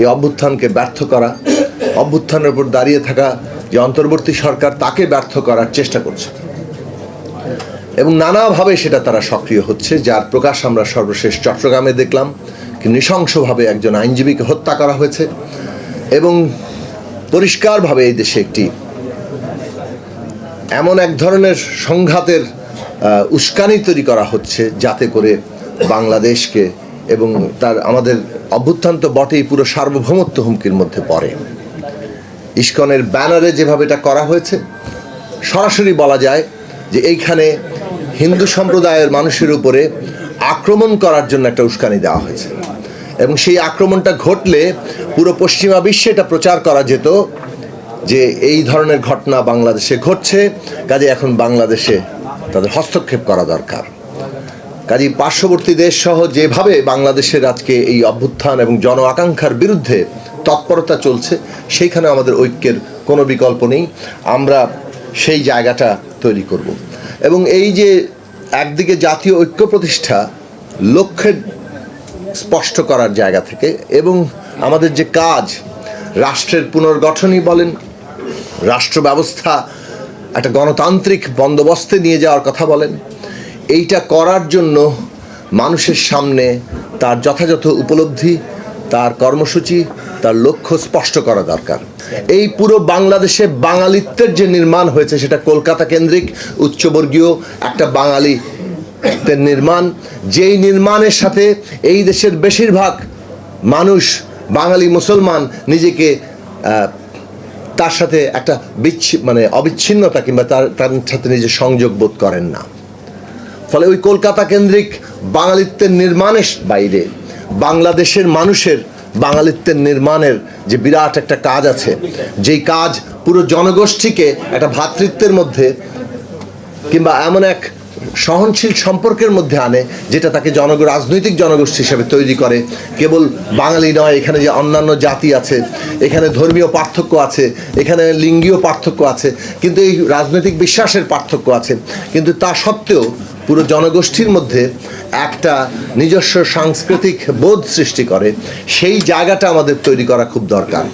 এই অভ্যুত্থানকে ব্যর্থ করা, অভ্যুত্থানের উপর দাঁড়িয়ে থাকা যে অন্তর্বর্তী সরকার তাকে ব্যর্থ করার চেষ্টা করছে। এবং নানাভাবে সেটা তারা সক্রিয় হচ্ছে, যার প্রকাশ আমরা সর্বশেষ চট্টগ্রামে দেখলাম নৃশংসভাবে একজন আইনজীবীকে হত্যা করা হয়েছে এবং পরিষ্কারভাবে এই দেশে একটি এমন এক ধরনের সংঘাতের উস্কানি তৈরি করা হচ্ছে যাতে করে বাংলাদেশকে এবং তার আমাদের অভ্যুত্থান তো বটেই, পুরো সার্বভৌমত্ব হুমকির মধ্যে পড়ে। ইস্কনের ব্যানারে যেভাবে এটা করা হয়েছে, সরাসরি বলা যায় যে এইখানে হিন্দু সম্প্রদায়ের মানুষের উপরে আক্রমণ করার জন্য একটা উস্কানি দেওয়া হয়েছে। এবং সেই আক্রমণটা ঘটলে পুরো পশ্চিমা বিশ্বে এটা প্রচার করা যেত যে এই ধরনের ঘটনা বাংলাদেশে ঘটছে, কাজে এখন বাংলাদেশে তাদের হস্তক্ষেপ করা দরকার। কাজী পার্শ্ববর্তী দেশ সহ যেভাবে বাংলাদেশের আজকে এই অভ্যুত্থান এবং জন আকাঙ্ক্ষার বিরুদ্ধে তৎপরতা চলছে সেইখানে আমাদের ঐক্যের কোনো বিকল্প নেই। আমরা সেই জায়গাটা তৈরি করব। এবং এই যে একদিকে জাতীয় ঐক্য প্রতিষ্ঠা লক্ষ্যের স্পষ্ট করার জায়গা থেকে এবং আমাদের যে কাজ, রাষ্ট্রের পুনর্গঠনই বলেন রাষ্ট্র ব্যবস্থা একটা গণতান্ত্রিক বন্দোবস্তে নিয়ে যাওয়ার কথা বলেন এইটা করার জন্য মানুষের সামনে তার যথাযথ উপলব্ধি, তার কর্মসূচি, তার লক্ষ্য স্পষ্ট করা দরকার। এই পুরো বাংলাদেশে বাঙালিত্বের যে নির্মাণ হয়েছে সেটা কলকাতা কেন্দ্রিক, উচ্চবর্গীয় একটা বাঙালি নির্মাণ। যেই নির্মাণের সাথে এই দেশের বেশিরভাগ মানুষ, বাঙালি, মুসলমান নিজেকে তার সাথে একটা বিচ্ছি মানে অবিচ্ছিন্নতা কিংবা তার তার সাথে নিজে সংযোগ বোধ করেন না। ফলে ওই কলকাতা কেন্দ্রিক বাঙালিত্বের নির্মাণের বাইরে, বাংলাদেশের মানুষের বাঙালিত্বের নির্মাণের যে বিরাট একটা কাজ আছে, যেই কাজ পুরো জনগোষ্ঠীকে একটা ভ্রাতৃত্বের মধ্যে কিংবা এমন এক সহনশীল সম্পর্কের মধ্যে আনে, যেটা তাকে জন রাজনৈতিক জনগোষ্ঠী হিসেবে তৈরি করে। কেবল বাঙালি নয়, এখানে যে অন্যান্য জাতি আছে, এখানে ধর্মীয় পার্থক্য আছে, এখানে লিঙ্গীয় পার্থক্য আছে, কিন্তু এই রাজনৈতিক বিশ্বাসের পার্থক্য আছে। কিন্তু তা সত্ত্বেও পুরো জনগোষ্ঠীর মধ্যে একটা নিজস্ব সাংস্কৃতিক বোধ সৃষ্টি করে, সেই জায়গাটা আমাদের তৈরি করা খুব দরকার।